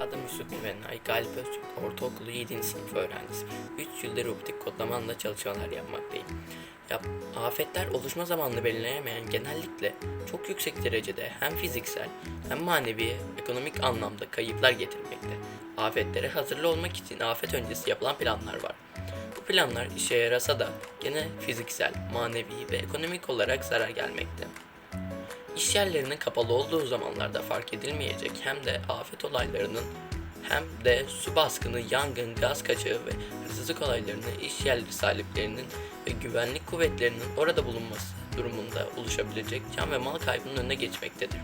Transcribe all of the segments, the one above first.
Adım Yusuf Güvenay, Galip Öztürk, ortaokulu 7. sınıf öğrencisi. 3 yıldır robotik kodlamanla çalışmalar yapmaktayım. Yap, afetler oluşma zamanını belirleyemeyen genellikle çok yüksek derecede hem fiziksel hem manevi, ekonomik anlamda kayıplar getirmekte. Afetlere hazırlı olmak için afet öncesi yapılan planlar var. Bu planlar işe yarasa da gene fiziksel, manevi ve ekonomik olarak zarar gelmekte. İş yerlerinin kapalı olduğu zamanlarda fark edilmeyecek hem de afet olaylarının hem de su baskını, yangın, gaz kaçağı ve hırsızlık olaylarını iş yerleri sahiplerinin ve güvenlik kuvvetlerinin orada bulunması durumunda oluşabilecek can ve mal kaybının önüne geçmektedir.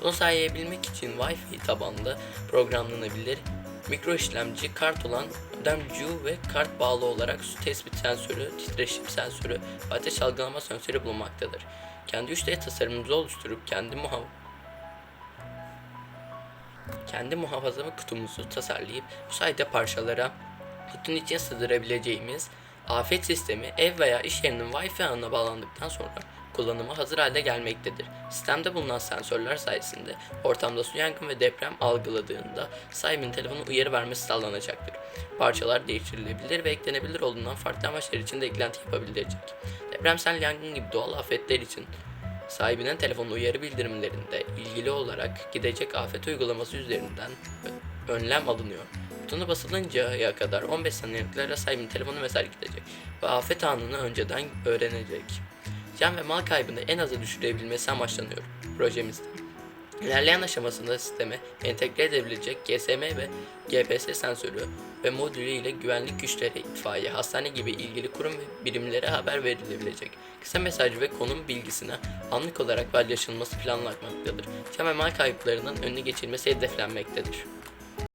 Bunu sağlayabilmek için Wi-Fi tabanlı programlanabilir mikro işlemci kart olan MDM ve kart bağlı olarak su tespit sensörü, titreşim sensörü ve ateş algılama sensörü bulunmaktadır. Kendi 3D tasarımımızı oluşturup kendi muha kendi muhafaza kutumuzu tasarlayıp bu sayede parçalara kutunun içine sığdırabileceğimiz afet sistemi ev veya iş yerinin Wi-Fi ağına bağlandıktan sonra kullanıma hazır halde gelmektedir. Sistemde bulunan sensörler sayesinde ortamda su yangın ve deprem algıladığında sahibinin telefonu uyarı vermesi sağlanacaktır. Parçalar değiştirilebilir ve eklenebilir olduğundan farklı amaçlar için de eklenti yapabilecek. Depremsel yangın gibi doğal afetler için sahibinin telefon uyarı bildirimlerinde ilgili olarak gidecek afet uygulaması üzerinden önlem alınıyor. Butona basılıncaya kadar 15 saniyeliklerle sahibinin telefonu mesaj gidecek ve afet anını önceden öğrenecek. Can ve mal kaybını en aza düşürebilmesi amaçlanıyor projemizde. İlerleyen aşamasında sisteme entegre edebilecek GSM ve GPS sensörü ve modülü ile güvenlik güçleri, itfaiye, hastane gibi ilgili kurum ve birimlere haber verilebilecek. Kısa mesaj ve konum bilgisine anlık olarak paylaşılması planlanmaktadır. Ve mal kayıplarının önüne geçilmesi hedeflenmektedir.